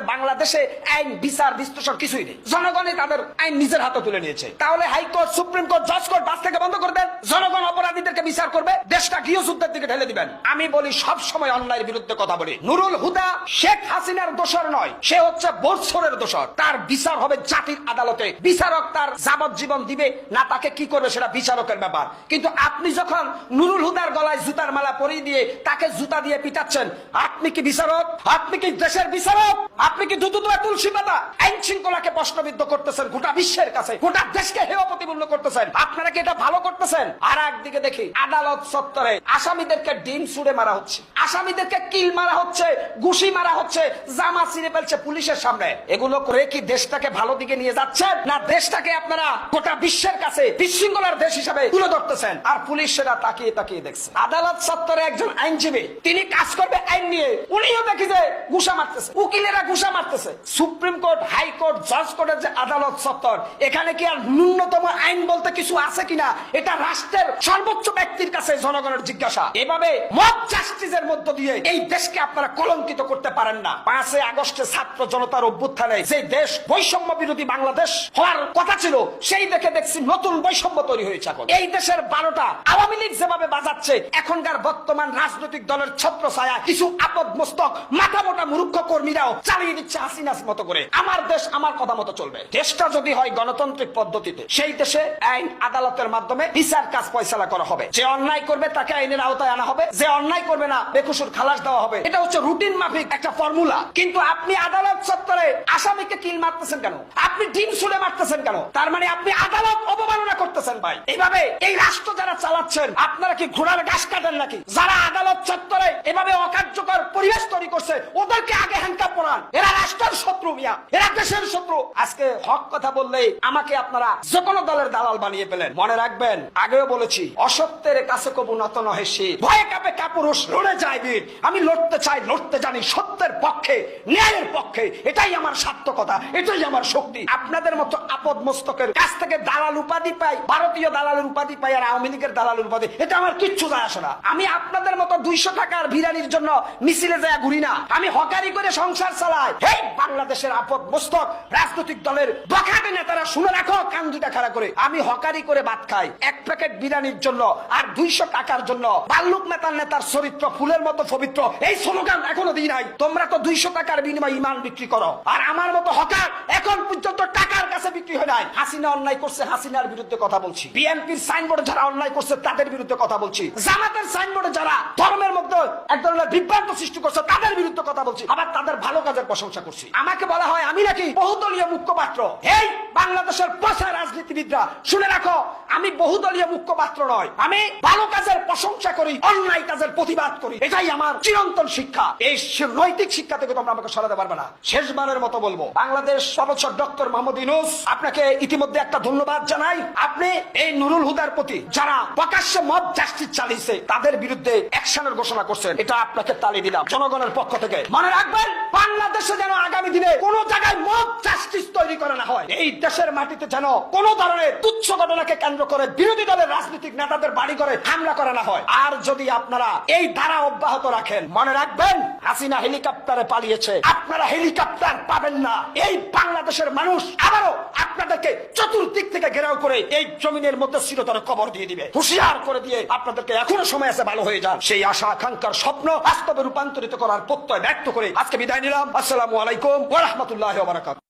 বাংলাদেশে আইন, বিচার, বিশ্লেষণ কিছুই নেই। জনগণই তাদের আইন নিজের হাতে তুলে নিয়েছে। তাহলে হাইকোর্ট, সুপ্রিম কোর্ট, জজ কোর্ট বাস থেকে বন্ধ করে দেন? বিচার করবে, দেশটা গৃহযুদ্ধের দিকে ঢেলে দিবেন। আমি বলি সব সময় অন্যায়ের বিরুদ্ধে কথা বলি। নুরুল হুদা শেখ হাসিনার দোষর নয়, সে হচ্ছে বৎসরের দোষর। তার বিচার হবে জাতির আদালতে। বিচারক তার যাবজ্জীবন দিবে, না তাকে কি করবে সেটা বিচারকের ব্যাপার। কিন্তু আপনি যখন নুরুল হুদার গলায় জুতার মালা পরিয়ে দিয়ে তাকে জুতা দিয়ে পিটাচ্ছেন, আপনি কি বিচারক? আপনি কি দেশের বিচারক? আপনি কি দুধু দুয়া তুলসী পাতা? আইন শৃঙ্খলাকে প্রশ্নবিদ্ধ করতেছেন, গোটা বিশ্বের কাছে, গোটা দেশকে হেয় প্রতিপূর্ণ করতেছেন। আপনারা কি এটা ভালো করতেছেন? আর একদিকে দেখি আদালত সত্তরে। আসামিদেরকে ডিম ছুড়ে মারা হচ্ছে। আসামিদেরকে কিল মারা হচ্ছে, ঘুষি মারা হচ্ছে, জামা ছিঁড়ে ফেলছে পুলিশের সামনে। এগুলো করে কি দেশটাকে ভালো দিকে নিয়ে যাচ্ছেন? না, দেশটাকে আপনারা গোটা বিশ্বের কাছে বিশৃঙ্খলার দেশ হিসাবে তুলে ধরতেছেন? আর পুলিশ সেটা তাকিয়ে তাকিয়ে দেখছে। আদালত সত্তরে একজন আইনজীবী, তিনি কাজ করবে আইন নিয়ে। উনিও দেখি যে ঘুষা মারতেছে। উকিলেরা ঘুষা মারতেছে। সুপ্রিম কোর্ট হাইকোর্ট জজ কোর্টের যে আদালত সত্তর, এখানে কি আর ন্যূনতম আইন বলতে কিছু আছে কিনা? এটা রাষ্ট্রের সর্বোচ্চ ব্যক্তির কাছে জনগণের জিজ্ঞাসা। এভাবে মত জাস্টিসের মধ্য দিয়ে এই দেশকে আপনারা কলঙ্কিত করতে পারেন না। পাঁচই আগস্টে ছাত্র জনতার অভ্যুত্থানে যে দেশ বৈষম্য বিরোধী বাংলাদেশ হওয়ার কথা ছিল, সেই দেখে দেখছি নতুন বৈষম্য তৈরি হয়েছে এখন। এই দেশের বারোটা আওয়ামী লীগ যেভাবে বাজাচ্ছে, এখনকার বর্তমান রাজনৈতিক দলের ছত্র ছায়া কিছু আপদ মস্তক মাথা মোটা মূর্খ কর্মীরাও চালিয়ে দিচ্ছে হাসিনাস মতো করে। আমার দেশ আমার কথা মতো চলবে। দেশটা যদি হয় গণতান্ত্রিক পদ্ধতিতে, সেই দেশে আইন, আদালতের মাধ্যমে বিচার কাজ পয়সালা করা হবে। যে অন্যায় করবে তাকে আইনের আওতায় আনা হবে। যে অন্যায় করবে না, বেকুসুর খালাস দেওয়া হবে। এটা হচ্ছে রুটিন মাফিক একটা ফর্মুলা। কিন্তু আপনি আদালত চত্বরে আসামিকে কিল মারতেছেন কেন? আপনি ডিম ছুড়ে মারতেছেন কেন? তার মানে আপনি আদালত অবমাননা করতেছেন ভাই। এইভাবে এই রাষ্ট্র যারা চালাচ্ছেন, আপনারা কি ঘোড়ার ঘাস কাটেন নাকি? যারা আদালত চত্বরে এভাবে অকার্যকর পরিবেশ তৈরি করছে, ওদেরকে আগে হ্যান্ডকাপ পড়ান এরা রাষ্ট্রের শত্রু মিয়া, এরা দেশের শত্রু। আজকে হক কথা বললে আমাকে আপনারা যে কোনো দলের দালাল বানিয়ে পেলেন মনে রাখবেন, আগেও বলেছি, অসত্যের কাছে কবু নত নহে সে। ভয়ে কাপে কাপুরুষ, লড়ে যায় আমি লড়তে চাই, লড়তে জানি সত্যের পক্ষে, ন্যায়ের পক্ষে। এটাই আমার সার্থকতা, এটাই আমার শক্তি। আপনাদের মতো আপদ মস্তকের কাছ থেকে দালাল উপাধি পাই, ভারতীয় দালালের উপাধি পাই আর আওয়ামী লীগের দালালের উপাধি, এটা আমার কিচ্ছু যায় আসে না। আমি আপনাদের মতো দুইশো টাকার বিরানির জন্য মিছিলে যায় ঘুরি না। আমি হকারি করে সংসার চালাই। এই বাংলাদেশের আপদ মস্তক রাজনৈতিক দলের বখাটে নেতারা শুনে রাখো, কান দুটা খাড়া করে। আমি হকারি করে ভাত খাই, এক প্যাকেট বিরানির জন্য আর দুইশো টাকার জন্য বাল্লুক নেতার নেতার চরিত্র ফুলের মতো পবিত্র, এই স্লোগান এখনও দিই নাই। তোমরা তো দুইশো টাকার বিনিময়ে ইমান বিক্রি করো। আর আমার মতো হকার এখন পর্যন্ত টাকার কাছে বিক্রি হয় নাই। হাসিনা অন্যায় করছে, হাসিনার বিরুদ্ধে কথা বলছি। বিএনপির সাইনবোর্ডে যারা অন্যায় করছে, তাদের বিরুদ্ধে কথা বলছি। জামাতের সাইনবোর্ডে যারা ধর্মের মধ্যে এক ধরনের বিভ্রান্ত সৃষ্টি করছে, তাদের বিরুদ্ধে কথা বলছি। আবার তাদের ভালো কাজের প্রশংসা করছি। আমাকে বলা হয় আমি নাকি বহুদলীয় মুখ্যপাত্র। এই বাংলাদেশের পচা রাজনীতিবিদরা, শুনে রাখো, আমি বহুদলীয় মুখ্যপাত্র নয়, আমি ভালো কাজের প্রশংসা করি, অন্যায় কাজের প্রতিবাদ করি। এটাই আমার চিরন্তন শিক্ষা। এই নৈতিক শিক্ষা থেকে তোমরা আমাকে সরাতে পারবে না। শেষবারের মতো বলব, বাংলাদেশ সর্বোচ্চ ডক্টর মোহাম্মদ ইনুস আপনাকে ইতিমধ্যে একটা ধন্যবাদ জানাই। আপনি এই নুরুল হুদার প্রতি যারা প্রকাশ্যে মব জাস্টিস চালিয়েছে, তাদের বিরুদ্ধে অ্যাকশনের ঘোষণা করছেন। এটা আপনাকে তালি দিলাম। জনগণের পক্ষ থেকে। মনে রাখবেন, বাংলাদেশে যেন আগামী দিনে কোন জায়গায় মব হয়। এই দেশের মাটিতে যেন কোন ধরনের তুচ্ছ ঘটনাকে কেন্দ্র করে বিরোধী দলের রাজনৈতিক নেতাদের বাড়ি করে হামলা হয়। আর যদি আপনারা এই ধারা অব্যাহত রাখেন, মনে রাখবেন, হাসিনা হেলিকপ্টারে পালিয়েছে। আপনারা হেলিকপ্টার পাবেন না। এই বাংলাদেশের মানুষ আবারও আপনাদেরকে চতুর্দিক থেকে ঘেরাও করে এই জমিনের মধ্যে চিরতরে কবর দিয়ে দিবে। হুঁশিয়ার করে দিয়ে আপনাদেরকে এখনও সময় আছে, ভালো হয়ে যান। সেই আশা, আকাঙ্ক্ষার স্বপ্ন বাস্তবে রূপান্তরিত করার প্রত্যয় ব্যক্ত করে আজকে বিদায় নিলাম। আসসালামু আলাইকুম ওয়া রাহমাতুল্লাহি ওয়া বারাকাতুহু।